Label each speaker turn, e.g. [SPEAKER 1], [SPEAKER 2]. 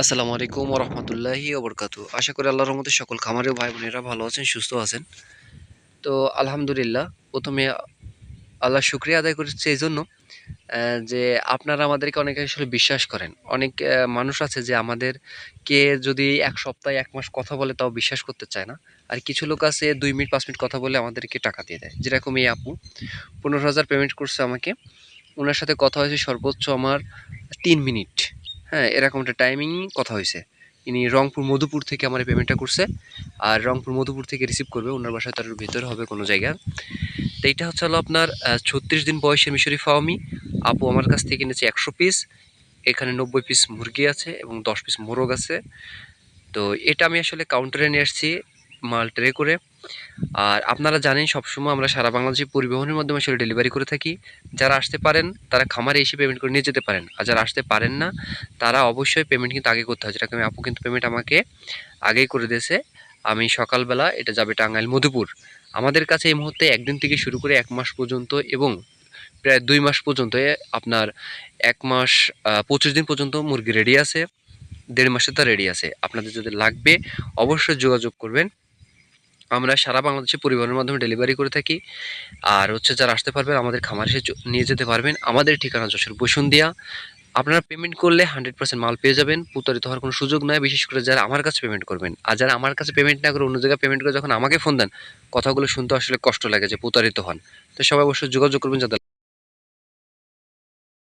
[SPEAKER 1] আসসালামু আলাইকুম রহমতুল্লাহি ওবরকাতু আশা করি আল্লাহর রহমতে সকল খামারের ভাই বোনেরা ভালো আছেন, সুস্থ আছেন। তো আলহামদুলিল্লাহ, প্রথমে আল্লাহ শুক্রিয়া আদায় করছি এই জন্য যে আপনারা আমাদেরকে অনেকে আসলে বিশ্বাস করেন। অনেক মানুষ আছে যে আমাদের কে যদি এক সপ্তাহে এক মাস কথা বলে তাও বিশ্বাস করতে চায় না। আর কিছু লোক আছে দুই মিনিট, পাঁচ মিনিট কথা বলে আমাদেরকে টাকা দিয়ে দেয়। যেরকম এই আপু, পনেরো হাজার পেমেন্ট করছে আমাকে। ওনার সাথে কথা হয়েছে সর্বোচ্চ আমার তিন মিনিট। হ্যাঁ এরকম একটা টাইমিং কথা হয়েছে ইনি রংপুর মধুপুর থেকে আমার পেমেন্টটা করছে আর রংপুর মধুপুর থেকে রিসিভ করবে, ওনার বাসায় তার ভেতরে হবে কোনো জায়গা। তো এইটা হচ্ছে হলো আপনার ছত্রিশ দিন বয়সের মিশরি ফাওমি। আপু আমার কাছ থেকে কিনেছে একশো পিস এখানে নব্বই পিস মুরগি আছে এবং দশ পিস মোরগ আছে। তো এটা আমি আসলে কাউন্টারে নিয়ে আসছি। মাল ট্রে করে। আর আপনারা জানেন, সবসময় আমরা সারা বাংলাদেশে পরিবহনের মাধ্যমে আসলে ডেলিভারি করে থাকি। যারা আসতে পারেন, তারা খামারে এসে পেমেন্ট করে নিয়ে যেতে পারেন। আর যারা আসতে পারেন না, তারা অবশ্যই পেমেন্ট কিন্তু আগে করতে হয়। যেটা আমি আপু কিন্তু পেমেন্ট আমাকে আগেই করে দিয়েছে। আমি সকালবেলা এটা যাবে টাঙ্গাইল মধুপুর। আমাদের কাছে এই মুহূর্তে একদিন থেকে শুরু করে এক মাস পর্যন্ত এবং প্রায় দুই মাস পর্যন্ত আপনার এক মাস পঁচিশ দিন পর্যন্ত মুরগি রেডি আছে। দেড় মাসে তা রেডি আছে। আপনাদের যদি লাগবে, অবশ্যই যোগাযোগ করবেন। আমরা সারা বাংলাদেশে পরিবহনের মাধ্যমে ডেলিভারি করে থাকি। আর হচ্ছে যারা আসতে পারবেন, আমাদের খামার এসে নিয়ে যেতে পারবেন। আমাদের ঠিকানা যশোর বসুন্দিয়া আপনারা পেমেন্ট করলে হান্ড্রেড পার্সেন্ট মাল পেয়ে যাবেন। প্রতারিত হওয়ার কোনো সুযোগ নয় বিশেষ করে যারা আমার কাছে পেমেন্ট করবেন। আর যারা আমার কাছে পেমেন্ট না করে অন্য জায়গায় পেমেন্ট করে যখন আমাকে ফোন দেন, কথাগুলো শুনতে আসলে কষ্ট লাগে যে প্রতারিত হন। তো সবাই অবশ্যই যোগাযোগ করবেন যাদের